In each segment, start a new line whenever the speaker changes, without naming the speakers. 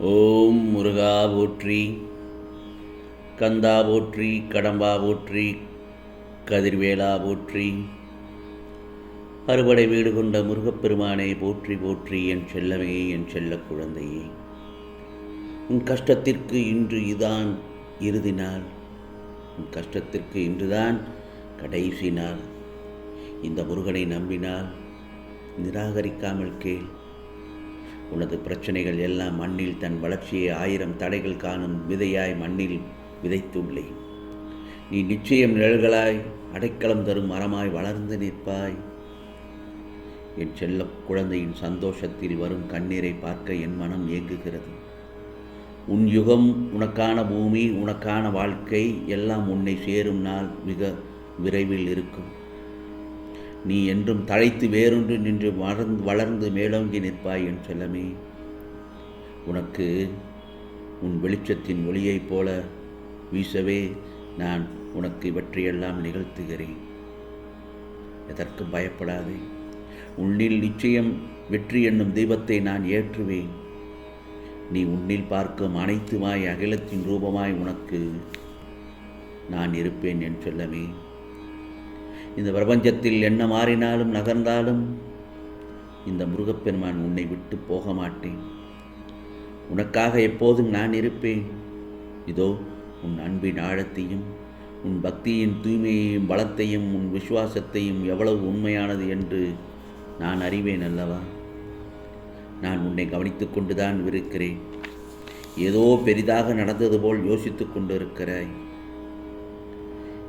ஓம் முருகா போற்றி கந்தா போற்றி கடம்பா போற்றி கதிர்வேலா போற்றி அறுபடை வீடு கொண்ட முருகப்பெருமானை போற்றி போற்றி என் செல்லமே என் செல்ல குழந்தையே. உன் கஷ்டத்திற்கு இன்று இதான் இறுதி நாள். உன் கஷ்டத்திற்கு இன்றுதான் கடைசி நாள். இந்த முருகனை நம்பினால் நிராகரிக்காமல் கேள். உனது பிரச்சனைகள் எல்லாம் மண்ணில் தன் வளர்ச்சியை ஆயிரம் தடைகள் காணும் விதையாய் மண்ணில் விதைத்துள்ளேன். நீ நிச்சயம் நிழல்களாய் அடைக்கலம் தரும் மரமாய் வளர்ந்து நிற்பாய். என் செல்ல குழந்தையின் சந்தோஷத்தில் வரும் கண்ணீரை பார்க்க என் மனம் ஏங்குகிறது. உன் யுகம் உனக்கான பூமி உனக்கான வாழ்க்கை எல்லாம் உன்னை சேரும் நாள் மிக விரைவில் இருக்கும். நீ என்றும் தழைத்து வேறொன்று நின்று வளர்ந்து வளர்ந்து மேலோங்கி நிற்பாய் என் செல்லமே. உனக்கு உன் வெளிச்சத்தின் ஒளியைப் போல வீசவே நான் உனக்கு இவற்றையெல்லாம் நிகழ்த்துகிறேன். எதற்கும் பயப்படாதே. உன்னில் நிச்சயம் வெற்றி என்னும் தெய்வத்தை நான் ஏற்றுவேன். நீ உன்னில் பார்க்கும் அனைத்துமாய் அகிலத்தின் ரூபமாய் உனக்கு நான் இருப்பேன் என் செல்லமே. இந்த பிரபஞ்சத்தில் என்ன மாறினாலும் நகர்ந்தாலும் இந்த முருகப்பெருமான் உன்னை விட்டு போக மாட்டேன் உனக்காக எப்போதும் நான் இருப்பேன். இதோ உன் அன்பின் ஆழத்தையும் உன் பக்தியின் தூய்மையையும் பலத்தையும் உன் விசுவாசத்தையும் எவ்வளவு உண்மையானது என்று நான் அறிவேன் அல்லவா? நான் உன்னை கவனித்து கொண்டுதான் இருக்கிறேன். ஏதோ பெரிதாக நடந்தது போல் யோசித்து கொண்டு இருக்கிறாய்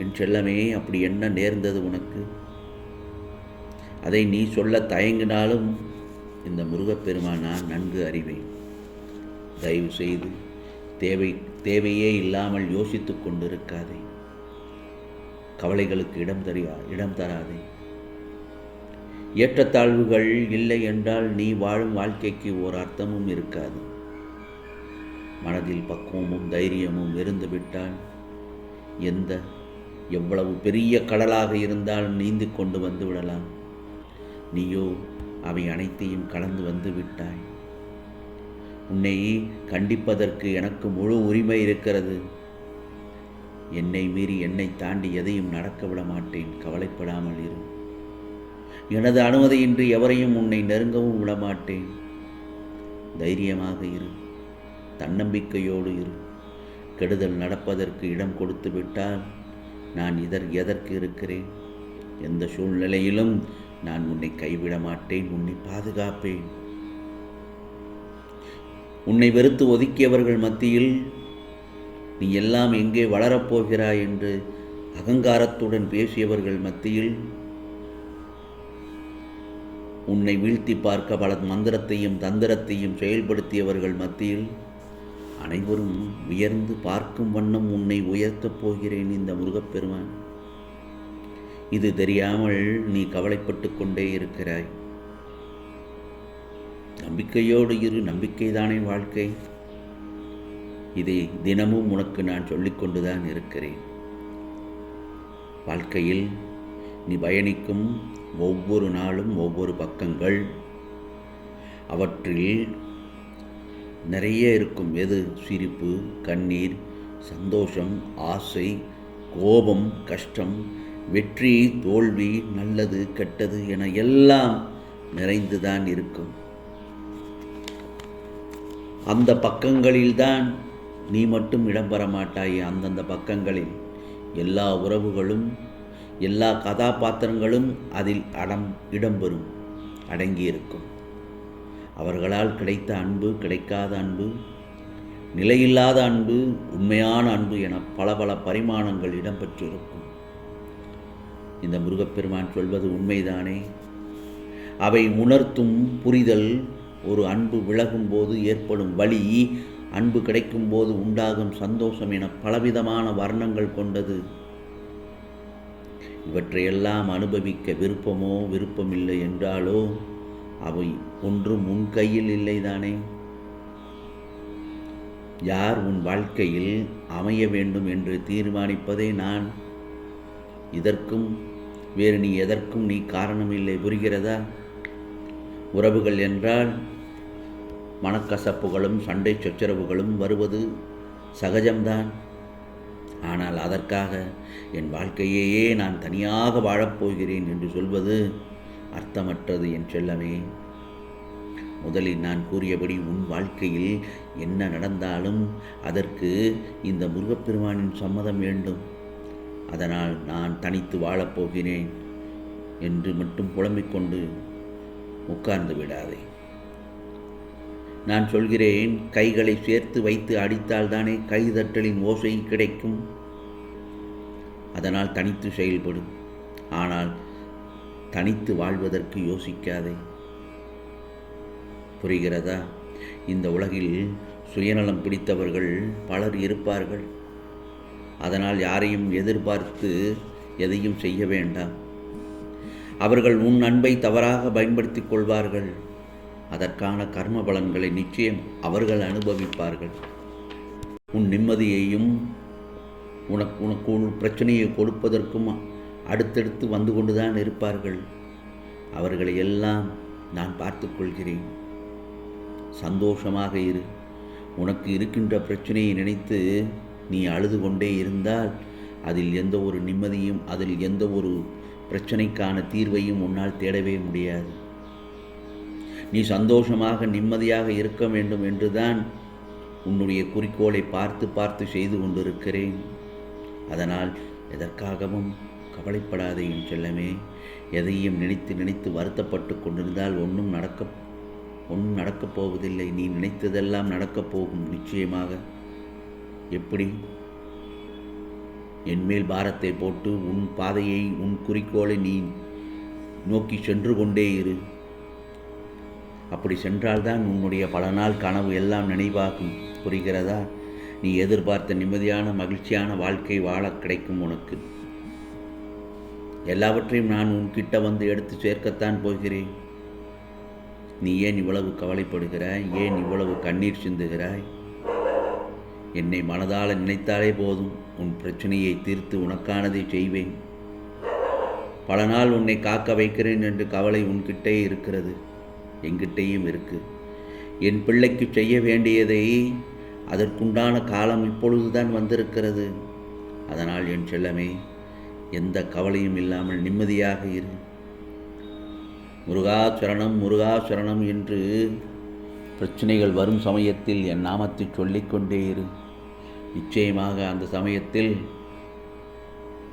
என் செல்லமே அப்படி என்ன நேர்ந்தது உனக்கு? அதை நீ சொல்ல தயங்கினாலும் இந்த முருகப்பெருமான் நான் நன்கு அறிவேன். தயவு செய்து தேவை தேவையே இல்லாமல் யோசித்து கொண்டிருக்காதே. கவலைகளுக்கு இடம் தரியா இடம் தராதே. ஏற்றத்தாழ்வுகள் இல்லை என்றால் நீ வாழும் வாழ்க்கைக்கு ஓர் அர்த்தமும் இருக்காது. மனதில் பக்குவமும் தைரியமும் இருந்துவிட்டால் எந்த எவ்வளவு பெரிய கடலாக இருந்தாலும் நீந்து கொண்டு வந்து விடலாம். நீயோ அவை அனைத்தையும் கலந்து வந்து விட்டாய். உன்னை கண்டிப்பதற்கு எனக்கு முழு உரிமை இருக்கிறது. என்னை மீறி என்னை தாண்டி எதையும் நடக்க விட மாட்டேன். கவலைப்படாமல் இரு. எனது அனுமதியின்றி எவரையும் உன்னை நெருங்கவும் விடமாட்டேன் தைரியமாக இரு. தன்னம்பிக்கையோடு இரு. கெடுதல் நடப்பதற்கு இடம் கொடுத்து விட்டால் நான் இதர் எதற்கு இருக்கிறேன்? எந்த சூழ்நிலையிலும் நான் உன்னை கைவிட மாட்டேன் உன்னை பாதுகாப்பேன். உன்னை வெறுத்து ஒதுக்கியவர்கள் மத்தியில் நீ எல்லாம் எங்கே வளரப்போகிறாய் என்று அகங்காரத்துடன் பேசியவர்கள் மத்தியில் உன்னை வீழ்த்தி பார்க்க பல மந்திரத்தையும் தந்திரத்தையும் செயல்படுத்தியவர்கள் மத்தியில் அனைவரும் உயர்ந்து பார்க்கும் வண்ணம் உன்னை உயர்த்தப் போகிறேன் இந்த முருகப்பெருமான். இது தெரியாமல் நீ கவலைப்பட்டு கொண்டே இருக்கிறாய். நம்பிக்கையோடு இரு நம்பிக்கைதானே வாழ்க்கை. இதை தினமும் உனக்கு நான் சொல்லிக்கொண்டுதான் இருக்கிறேன். வாழ்க்கையில் நீ பயணிக்கும் ஒவ்வொரு நாளும் ஒவ்வொரு பக்கங்கள். அவற்றில் நிறைய இருக்கும். எது? சிரிப்பு கண்ணீர் சந்தோஷம் ஆசை கோபம் கஷ்டம் வெற்றி தோல்வி நல்லது கெட்டது என எல்லாம் நிறைந்துதான் இருக்கும். அந்த பக்கங்களில்தான் நீ மட்டும் இடம்பெற மாட்டாய் அந்தந்த பக்கங்களில். எல்லா உறவுகளும் எல்லா கதாபாத்திரங்களும் அதில் அடம் இடம்பெறும் அடங்கியிருக்கும். அவர்களால் கிடைத்த அன்பு கிடைக்காத அன்பு நிலையில்லாத அன்பு உண்மையான அன்பு என பல பல பரிமாணங்கள் இடம்பெற்றிருக்கும். இந்த முருகப்பெருமான் சொல்வது உண்மைதானே? அவை உணர்த்தும் புரிதல் ஒரு அன்பு விலகும் போது ஏற்படும் வழி அன்பு கிடைக்கும் போது உண்டாகும் சந்தோஷம் என பலவிதமான வர்ணங்கள் கொண்டது. இவற்றையெல்லாம் அனுபவிக்க விருப்பமோ விருப்பமில்லை என்றாலோ அவை ஒன்றும் உன் கையில் இல்லைதானே? யார் உன் வாழ்க்கையில் அமைய வேண்டும் என்று தீர்மானிப்பதே நான்? இதற்கும் வேறு நீ எதற்கும் நீ காரணம் இல்லை புரிகிறதா? உறவுகள் என்றால் மனக்கசப்புகளும் சண்டை சொச்சரவுகளும் வருவது சகஜம்தான். ஆனால் அதற்காக என் வாழ்க்கையையே நான் தனியாக வாழப்போகிறேன் என்று சொல்வது அர்த்தமற்றது என் செல்லமே முதலில் நான் கூறியபடி உன் வாழ்க்கையில் என்ன நடந்தாலும் அதற்கு இந்த முருகப்பெருமானின் சம்மதம் வேண்டும். அதனால் நான் தனித்து வாழப்போகிறேன் என்று மட்டும் புலம்பிக் கொண்டு உட்கார்ந்து விடாதே. நான் சொல்கிறேன் கைகளை சேர்த்து வைத்து அடித்தால்தானே கைதட்டலின் ஓசை கிடைக்கும். அதனால் தனித்து செயல்படும் ஆனால் தனித்து வாழ்வதற்கு யோசிக்காதே. புரிகிறதா? இந்த உலகில் சுயநலம் பிடித்தவர்கள் பலர் இருப்பார்கள். அதனால் யாரையும் எதிர்பார்த்து எதையும் செய்ய வேண்டாம். அவர்கள் உன் அன்பை தவறாக பயன்படுத்திக் கொள்வார்கள். அதற்கான கர்ம பலன்களை நிச்சயம் அவர்கள் அனுபவிப்பார்கள். உன் நிம்மதியையும் உனக்கு உனக்கு ஒரு பிரச்சனையை கொடுப்பதற்கும் அடுத்தடுத்து வந்து கொண்டுதான் இருப்பார்கள். அவர்களை எல்லாம் நான் பார்த்து கொள்கிறேன். சந்தோஷமாக இரு. உனக்கு இருக்கின்ற பிரச்சனையை நினைத்து நீ அழுது கொண்டே இருந்தால் அதில் எந்த ஒரு நிம்மதியும் அதில் எந்த ஒரு பிரச்சனைக்கான தீர்வையும் உன்னால் தேடவே முடியாது. நீ சந்தோஷமாக நிம்மதியாக இருக்க வேண்டும் என்றுதான் உன்னுடைய குறிக்கோளை பார்த்து பார்த்து செய்து கொண்டிருக்கிறேன். அதனால் எதற்காகவும் கவலைப்படாதே என் செல்லமே. எதையும் நினைத்து நினைத்து வருத்தப்பட்டு கொண்டிருந்தால் ஒன்றும் நடக்க ஒன்றும் நடக்கப் போவதில்லை. நீ நினைத்ததெல்லாம் நடக்கப் போகும் நிச்சயமாக. எப்படி? என்மேல் பாரத்தை போட்டு உன் பாதையை உன் குறிக்கோளை நீ நோக்கி சென்று கொண்டே இரு. அப்படி சென்றால்தான் உன்னுடைய பல நாள் கனவு எல்லாம் நினைவாகும். புரிகிறதா? நீ எதிர்பார்த்த நிம்மதியான மகிழ்ச்சியான வாழ்க்கை வாழ கிடைக்கும் உனக்கு. எல்லாவற்றையும் நான் உன்கிட்ட வந்து எடுத்து சேர்க்கத்தான் போகிறேன். நீ ஏன் இவ்வளவு கவலைப்படுகிறாய்? ஏன் இவ்வளவு கண்ணீர் சிந்துகிறாய்? என்னை மனதால் நினைத்தாலே போதும். உன் பிரச்சனையை தீர்த்து உனக்கானதை செய்வேன். பல நாள் உன்னை காக்க வைக்கிறேன் என்று கவலை உன்கிட்டே இருக்கிறது. எங்கிட்டேயும் இருக்கு. என் பிள்ளைக்கு செய்ய வேண்டியதை அதற்குண்டான காலம் இப்பொழுதுதான் வந்திருக்கிறது. அதனால் என் செல்லமே எந்த கவலையும் இல்லாமல் நிம்மதியாக இரு. முருகாச்சரணம் முருகாச்சரணம் என்று பிரச்சனைகள் வரும் சமயத்தில் என் நாமத்தை சொல்லிக்கொண்டே இரு. நிச்சயமாக அந்த சமயத்தில்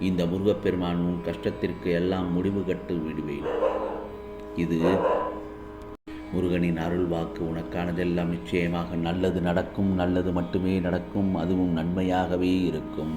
இந்த முருகப்பெருமான் உன் கஷ்டத்திற்கு எல்லாம் முடிவு கட்டு விடுவேன். இது முருகனின் அருள் வாக்கு. உனக்கானதெல்லாம் நிச்சயமாக நல்லது நடக்கும். நல்லது மட்டுமே நடக்கும். அதுவும் நன்மையாகவே இருக்கும்.